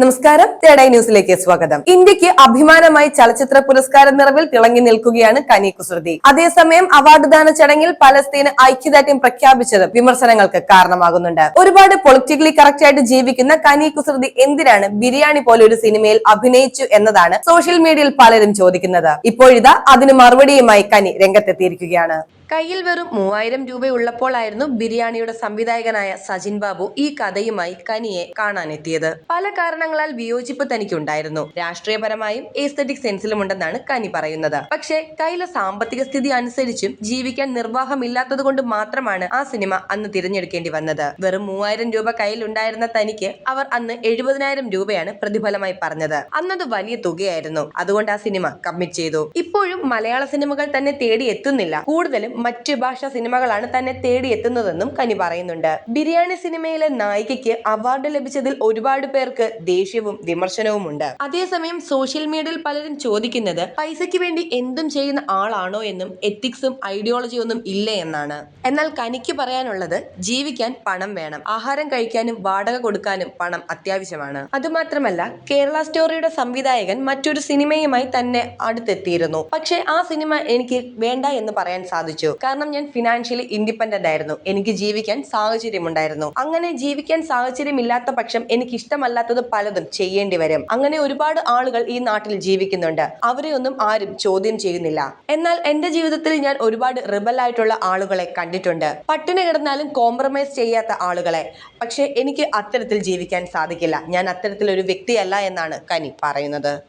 നമസ്കാരം. തേടൈ ന്യൂസിലേക്ക് സ്വാഗതം. ഇന്ത്യയ്ക്ക് അഭിമാനമായി ചലച്ചിത്ര പുരസ്കാര നിറവിൽ തിളങ്ങി നിൽക്കുകയാണ് കനി കുസൃതി. അതേസമയം അവാർഡ് ദാന ചടങ്ങിൽ പലസ്തീന് ഐക്യദാർഢ്യം പ്രഖ്യാപിച്ചത് വിമർശനങ്ങൾക്ക് കാരണമാകുന്നുണ്ട്. ഒരുപാട് പൊളിറ്റിക്കലി കറക്റ്റ് ആയിട്ട് ജീവിക്കുന്ന കനി കുസൃതി എന്തിനാണ് ബിരിയാണി പോലെ ഒരു സിനിമയിൽ അഭിനയിച്ചു എന്നതാണ് സോഷ്യൽ മീഡിയയിൽ പലരും ചോദിക്കുന്നത്. ഇപ്പോഴിതാ അതിന് മറുപടിയുമായി കനി രംഗത്തെത്തിയിരിക്കുകയാണ്. കയ്യിൽ വെറും മൂവായിരം രൂപയുള്ളപ്പോഴായിരുന്നു ബിരിയാണിയുടെ സംവിധായകനായ സജിൻ ബാബു ഈ കഥയുമായി കനിയെ കാണാനെത്തിയത്. പല കാരണങ്ങളാൽ വിയോജിപ്പ് തനിക്കുണ്ടായിരുന്നു. രാഷ്ട്രീയപരമായും എസ്തറ്റിക് സെൻസിലും ഉണ്ടെന്നാണ് കനി പറയുന്നത്. പക്ഷേ കയ്യിലെ സാമ്പത്തിക സ്ഥിതി അനുസരിച്ചും ജീവിക്കാൻ നിർവാഹമില്ലാത്തത് കൊണ്ട് മാത്രമാണ് ആ സിനിമ അന്ന് തിരഞ്ഞെടുക്കേണ്ടി വന്നത്. വെറും മൂവായിരം രൂപ കയ്യിലുണ്ടായിരുന്ന തനിക്ക് അവർ അന്ന് എഴുപതിനായിരം രൂപയാണ് പ്രതിഫലമായി പറഞ്ഞത്. അന്നത് വലിയ തുകയായിരുന്നു. അതുകൊണ്ട് ആ സിനിമ കമ്മിറ്റ് ചെയ്തു. ഇപ്പോഴും മലയാള സിനിമകൾ തന്നെ തേടി എത്തുന്നില്ല. കൂടുതലും മറ്റു ഭാഷാ സിനിമകളാണ് തന്നെ തേടിയെത്തുന്നതെന്നും കനി പറയുന്നുണ്ട്. ബിരിയാണി സിനിമയിലെ നായികയ്ക്ക് അവാർഡ് ലഭിച്ചതിൽ ഒരുപാട് പേർക്ക് ദേഷ്യവും വിമർശനവും ഉണ്ട് അതേസമയം സോഷ്യൽ മീഡിയയിൽ പലരും ചോദിക്കുന്നത് പൈസയ്ക്ക് വേണ്ടി എന്തും ചെയ്യുന്ന ആളാണോ എന്നും എത്തിക്സും ഐഡിയോളജിയും ഒന്നും ഇല്ല എന്നാണ്. എന്നാൽ കനിക്ക് പറയാനുള്ളത് ജീവിക്കാൻ പണം വേണം. ആഹാരം കഴിക്കാനും വാടക കൊടുക്കാനും പണം അത്യാവശ്യമാണ്. അതുമാത്രമല്ല കേരള സ്റ്റോറിയുടെ സംവിധായകൻ മറ്റൊരു സിനിമയുമായി തന്നെ അടുത്തെത്തിയിരുന്നു. പക്ഷേ ആ സിനിമ എനിക്ക് വേണ്ട എന്ന് പറയാൻ സാധിച്ചു. കാരണം ഞാൻ ഫിനാൻഷ്യലി ഇൻഡിപെൻഡന്റ് ആയിരുന്നു. എനിക്ക് ജീവിക്കാൻ സാഹചര്യം ഉണ്ടായിരുന്നു അങ്ങനെ ജീവിക്കാൻ സാഹചര്യമില്ലാത്ത പക്ഷം എനിക്ക് ഇഷ്ടമല്ലാത്തത് പലതും ചെയ്യേണ്ടി വരും. അങ്ങനെ ഒരുപാട് ആളുകൾ ഈ നാട്ടിൽ ജീവിക്കുന്നുണ്ട്. അവരെ ഒന്നും ആരും ചോദ്യം ചെയ്യുന്നില്ല. എന്നാൽ എന്റെ ജീവിതത്തിൽ ഞാൻ ഒരുപാട് റിബൽ ആയിട്ടുള്ള ആളുകളെ കണ്ടിട്ടുണ്ട്. പട്ടിണി കിടന്നാലും കോംപ്രമൈസ് ചെയ്യാത്ത ആളുകളെ. പക്ഷേ എനിക്ക് അത്തരത്തിൽ ജീവിക്കാൻ സാധിക്കില്ല. ഞാൻ അത്തരത്തിലൊരു വ്യക്തിയല്ല എന്നാണ് കനി പറയുന്നത്.